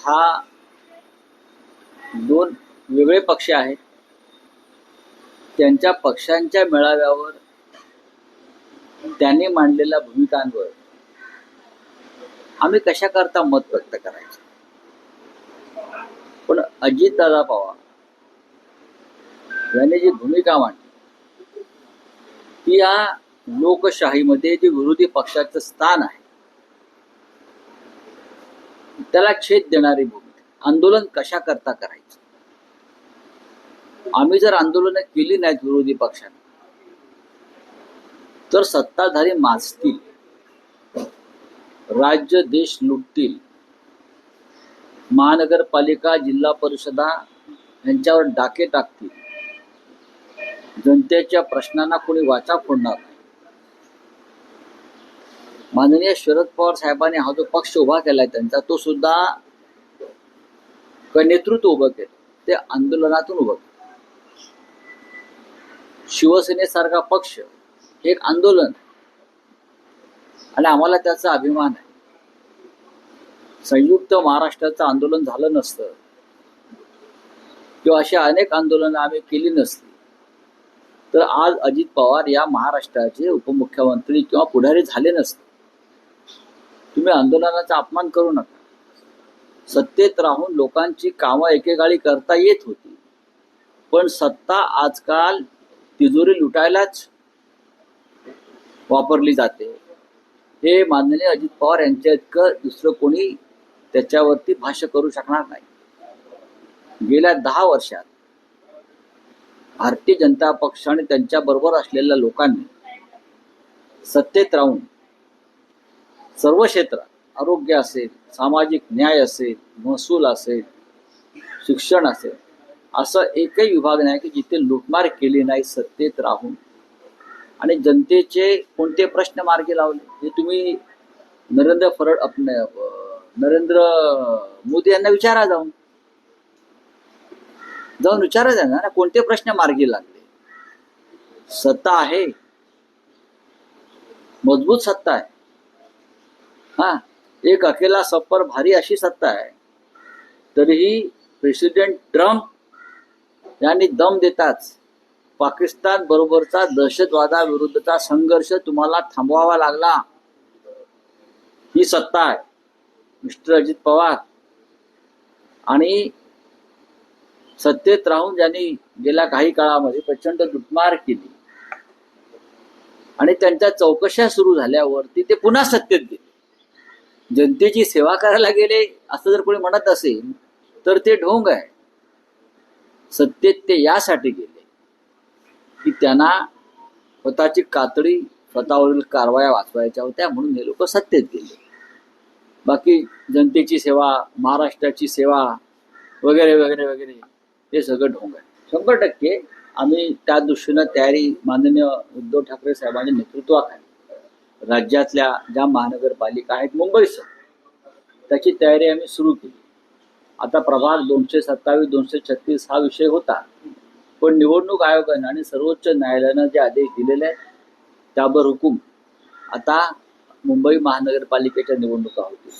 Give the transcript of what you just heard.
हा दोन वेगळे पक्ष आहेत. त्यांच्या पक्षांच्या मेळाव्यावर त्यांनी मांडलेल्या भूमिकांवर आम्ही कशा करता मत व्यक्त करायचं? पण अजितदादा पवार यांनी जी भूमिका मांडली ती या लोकशाहीमध्ये जे विरोधी पक्षाचं स्थान आहे त्याला छेद देणारी भूमिका आंदोलन कशा करता करायचं? आम्ही जर आंदोलन केली नाहीत विरोधी पक्षाने तर सत्ताधारी माजतील. राज्य देश लुटतील. महानगरपालिका जिल्हा परिषदा यांच्यावर डाके टाकतील. जनतेच्या प्रश्नांना कोणी वाचा फोडणार? माननीय शरद पवार साहेबांनी हा जो पक्ष उभा केलाय त्यांचा तो सुद्धा नेतृत्व उभं केलं ते आंदोलनातून उभं केलं. शिवसेनेसारखा पक्ष हे एक आंदोलन आणि आम्हाला त्याचा अभिमान आहे. संयुक्त महाराष्ट्राचं आंदोलन झालं नसतं किंवा अशी अनेक आंदोलनं आम्ही केली नसती तर आज अजित पवार या महाराष्ट्राचे उपमुख्यमंत्री किंवा पुढारी झाले नसते. तुम्ही आंदोलनाचा अपमान करू नका. सत्तेत राहून लोकांची कामं एकेकाळी करता येत होती. पण सत्ता आजकाल तिजोरी लुटायलाच वापरली जाते. हे माननीय अजित पवार यांच्या इतकं दुसरं कोणी त्याच्यावरती भाष्य करू शकणार नाही. गेल्या दहा वर्षात भारतीय जनता पक्ष आणि त्यांच्या बरोबर असलेल्या लोकांनी सत्तेत राहून सर्व क्षेत्रात आरोग्य असेल सामाजिक न्याय असेल महसूल असेल शिक्षण असेल असं एकही विभाग नाही की जिथे लुटमार केली नाही सत्तेत राहून. आणि जनतेचे कोणते प्रश्न मार्गी लावले हे तुम्ही नरेंद्र फरड नरेंद्र मोदी यांना विचारा जाऊन. जाऊन विचारा त्यांना ना कोणते प्रश्न मार्गी लागले? सत्ता आहे. मजबूत सत्ता आहे. हा एक अकेला सप्पर भारी अशी सत्ता आहे. तरीही प्रेसिडेंट ट्रम्प यांनी दम देताच पाकिस्तान बरोबरचा दहशतवादाविरुद्धचा संघर्ष तुम्हाला थांबवावा लागला. ही सत्ता आहे. मिस्टर अजित पवार आणि सत्तेत राहून ज्यांनी गेल्या काही काळामध्ये प्रचंड लुटमार केली. आणि त्यांच्या चौकशा सुरू झाल्यावरती ते पुन्हा सत्तेत गेले. जनतेची सेवा करायला गेले असं जर कोणी म्हणत असेल तर ते ढोंग आहे. सत्तेत ते यासाठी गेले की त्यांना स्वतःची कातडी स्वतःवरील कारवाया वाचवायच्या होत्या म्हणून हे लोक सत्तेत गेले. बाकी जनतेची सेवा महाराष्ट्राची सेवा वगैरे वगैरे वगैरे हे सगळं ढोंग आहे. शंभर टक्के आम्ही त्या दृष्टीनं तयारी माननीय उद्धव ठाकरे साहेबांच्या नेतृत्वाखाली राज्यातल्या ज्या महानगरपालिका आहेत मुंबईसह त्याची तयारी आम्ही सुरू केली. आता प्रभाग दोनशे सत्तावीस दोनशे छत्तीस हा विषय होता. पण निवडणूक आयोगानं आणि सर्वोच्च न्यायालयानं जे आदेश दिलेले आहेत त्यावर हुकूम आता मुंबई महानगरपालिकेच्या निवडणुका होतील.